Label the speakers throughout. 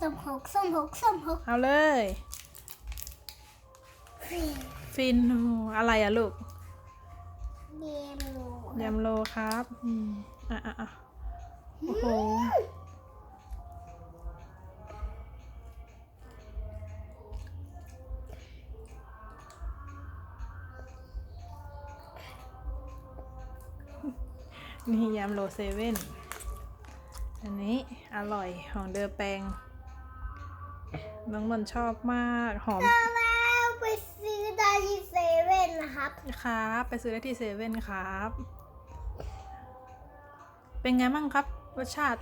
Speaker 1: ส้มหกส้มหกส้มหก
Speaker 2: เอาเลยฟินโอ้อะไรอะลูก
Speaker 1: เยมโล
Speaker 2: ยำโลครับอืมอะอะอะโอ้โหนี่ยำโลเซเว่นอันนี้อร่อยของเดอแปง น้องนนท์ชอบมากหอม
Speaker 1: แล้วไปซื้อได้ที่เซเว่นนะครับ
Speaker 2: ครับไปซื้อได้ที่เซเว่นครับ เป็นไงบ้างครับรสชาติ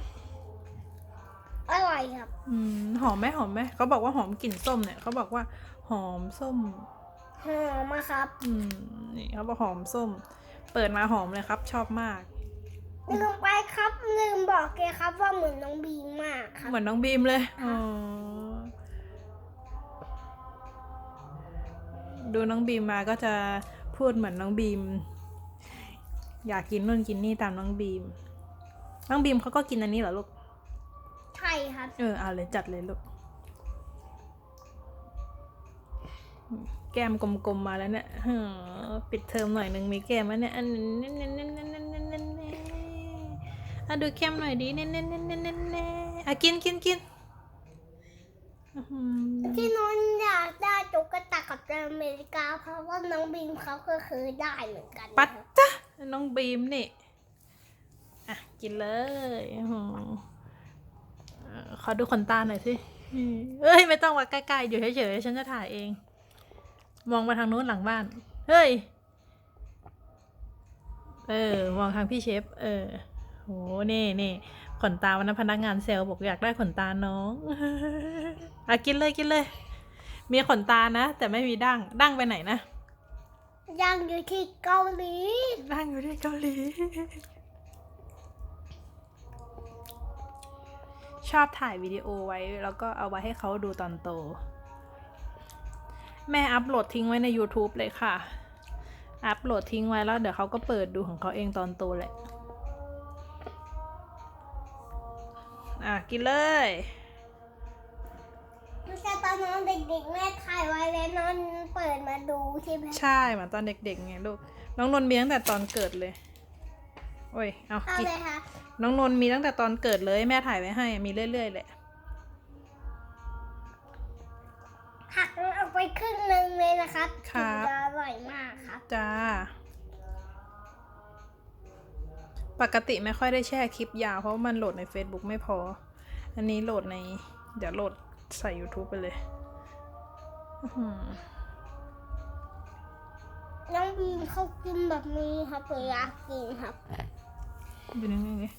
Speaker 1: อร่อยครับ
Speaker 2: อืมหอมไหมหอมไหมเขาบอกว่าหอมกลิ่นส้มเนี่ยเขาบอกว่าหอมส้ม
Speaker 1: หอมอะครับ
Speaker 2: อืมนี่เขาบอกหอมส้ม เปิดมาหอมเลยครับ ชอบมาก
Speaker 1: ลืมไปครับลืมบอกแกครับว่าเหมือนน้องบีมมากครับ
Speaker 2: เหมือนน้องบีมเลยอ๋อ ดูน้องบีมมาก็จะพูดเหมือนน้องบีม อยากกินนู่นกินนี่ตามน้องบีม น้องบีมเขาก็กินอันนี้เหรอลูก
Speaker 1: ใช่ครับ
Speaker 2: เออเอาเลยจัดเลยลูก แก้มกลมๆมาแล้วเนี่ยเออปิดเทอมหน่อยหนึ่งมีแก้มแล้วเนี่ยอันนี้เน้นๆๆๆๆๆอะดูแก้มหน่อยดิเน้นๆๆๆๆอะกินกินกินอื้อหือ
Speaker 1: ที่นนท์อยากได้ตุ๊กตากับ อเมริกา เพราะว่าน้องบีมเขาก็เคยได้เหมือนกัน
Speaker 2: ปัดจ้ะน้องบีมนี่อะกินเลยอขอดูขนตาหน่อยสิเอ้ยไม่ต้องมาใกล้ๆอยู่เฉยๆฉันจะถ่ายเอง มองมาทางนู้นหลังบ้าน เฮ้ย เออ มองทางพี่เชฟ เออโหนี่นี่ขนตาวันนั้นพนักงานเซลล์บอกอยากได้ขนตาน้องอะกินเลยกินเลย มีขนตานะ แต่ไม่มีดั้งดั้งไปไหนนะ
Speaker 1: ยังอยู่ที่เกาหลี
Speaker 2: ดั้งอยู่ที่เกาหลี ชอบถ่ายวิดีโอไว้แล้วก็เอาไว้ให้เขาดูตอนโต แม่อัพโหลดทิ้งไว้ใน YouTube เลยค่ะ อัพโหลดทิ้งไว้แล้วเดี๋ยวเขาก็เปิดดูของเขาเองตอนโตแหละ อะ กินเลย
Speaker 1: ไม่ใช่ต อนน้องเด็กๆแม่ถ่ายไว้แล้วนอนเปิดมาดูใช่ไหม
Speaker 2: ใช่เหมือนตอนเด็กๆไงลูก น้องนนท์มีตั้งแต่ตอนเกิดเลย โอ้ย เอา
Speaker 1: เอา
Speaker 2: กิน
Speaker 1: เลยค่ะ
Speaker 2: น้องนนท์มีตั้งแต่ตอนเกิดเลยแม่ถ่ายไว้ให้ มีเรื่อยๆแหละ
Speaker 1: หักมันออกไปครึ่งหนึงเลยนะครับ
Speaker 2: ครับ
Speaker 1: ถึงจะอร่อยมากครับ
Speaker 2: จ้า ปกติไม่ค่อยได้แช่คลิปยาวเพราะว่ามันโหลดใน Facebook ไม่พอ อันนี้โหลดใน เดี๋ยวโหลด ใส่ YouTube ไปเลยอื้อหือ
Speaker 1: น้องบีมเขากินแบบนี้ครับเวลากินครับ
Speaker 2: อยู่นิ่งๆเลย